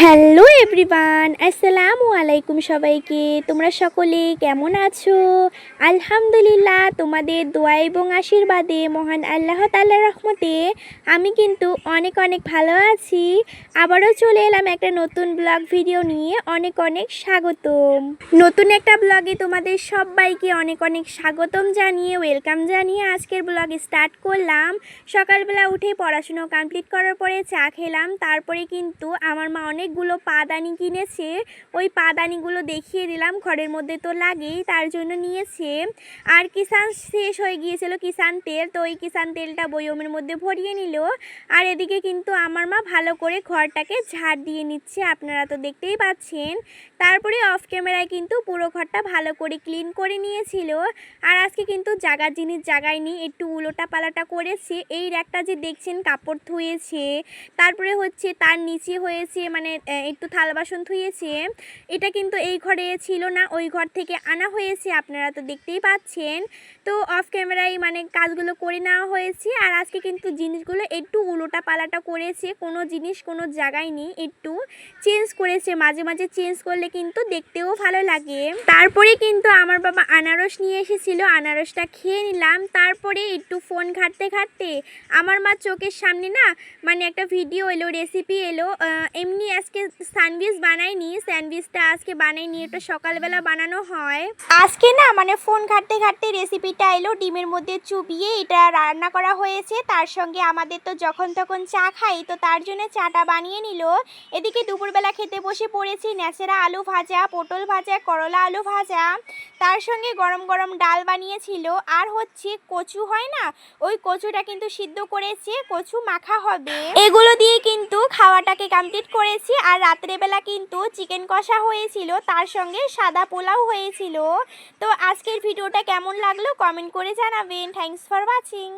Hello everyone, আসসালামু আলাইকুম সবাইকে। তোমরা সকলে কেমন আছো? আলহামদুলিল্লাহ, তোমাদের দোয়া এবং আশীর্বাদে মহান আল্লাহ তাল্লাহ রহমতে আমি কিন্তু অনেক অনেক ভালো আছি। আবারও চলে এলাম একটা নতুন ব্লগ ভিডিও নিয়ে অনেক অনেক স্বাগতম। নতুন একটা ব্লগে তোমাদের সবাইকে অনেক অনেক স্বাগতম জানিয়ে, ওয়েলকাম জানিয়ে আজকের ব্লগ স্টার্ট করলাম। সকালবেলা উঠে পড়াশুনো কমপ্লিট করার পরে চা খেলাম, তারপরে কিন্তু আমার মা অনেকগুলো পাদানি কিনেছে। ওই পাদানিগুলো দেখিয়ে দিলাম, ঘরের মধ্যে তো লাগেই, তার জন্য নিয়েছে। আর কিষান শেষ হয়ে গিয়েছিল কিষান তেল, তো ওই কিষান তেলটা বয়মের মধ্যে ভরিয়ে নিল। আর এদিকে কিন্তু আমার মা ভালো করে ঘরটাকে ঝাড় দিয়ে নিচ্ছে, আপনারা তো দেখতেই পাচ্ছেন। তারপরে অফ ক্যামেরায় কিন্তু পুরো ঘরটা ভালো করে ক্লিন করে নিয়েছিল। আর আজকে কিন্তু জাগার জিনিস জাগায় একটু উলোটা পালাটা করেছে। এই র্যাকটা যে দেখছেন, কাপড় ধুয়েছে। তারপরে হচ্ছে তার নিচে হয়েছে মানে একটু থাল বাসন ধুয়েছে। এটা কিন্তু এই ঘরে ছিল না, ওই ঘর থেকে আনা হয়েছে, আপনারা তো দেখতেই পাচ্ছেন। তো অফ ক্যামেরায় মানে কাজগুলো করে নেওয়া হয়েছে, আর আজকে কিন্তু জিনিসগুলো একটু উলোটা পালাটা করেছে, কোনো জিনিস কোনো জায়গায় নেই, একটু চেঞ্জ করেছে, মাঝে মাঝে চেঞ্জ করলে কিন্তু দেখতেও ভালো লাগে। তারপরে কিন্তু আমার বাবা আনারস নিয়ে এসেছিল, আনারসটা খেয়ে নিলাম, তারপরে একটু ফোন ঘাঁটতে ঘাঁটতে আমার মা চোখের সামনে না মানে একটা ভিডিও এলো রেসিপি এলো এমনি আজকে স্যান্ডউইচ বানাইনি স্যান্ডউইচটা আজকে বানাইনি এটা সকালবেলা বানানো হয়। আজকে না মানে ফোন ঘাঁটতে ঘাঁটতে রেসিপিটা এলো ডিমের মধ্যে চুবিয়ে এটা রান্না করা হয়েছে। তার সঙ্গে আমাদের তো যখন তখন চা খাই তো তার জন্য চাটা বানিয়ে নিল। এদিকে দুপুরবেলা খেতে বসে পড়েছি ন্যাচেরা আলু ভাজা পটল ভাজা করলা আলু ভাজা। তার সঙ্গে গরম গরম ডাল বানিয়েছিল। আর হচ্ছে কচু হয় না ওই কচুটা কিন্তু সিদ্ধ করেছে কচু মাখা হবে। এগুলো দিয়ে কিন্তু খাওয়াটাকে কমপ্লিট করেছি আর রাত্রেবেলা কিন্তু চিকেন কষা হয়েছিল, তার সঙ্গে সাদা পোলাও হয়েছিল। তো আজকের ভিডিওটা কেমন লাগল? কমেন্ট করে জানাবেন। Thanks for watching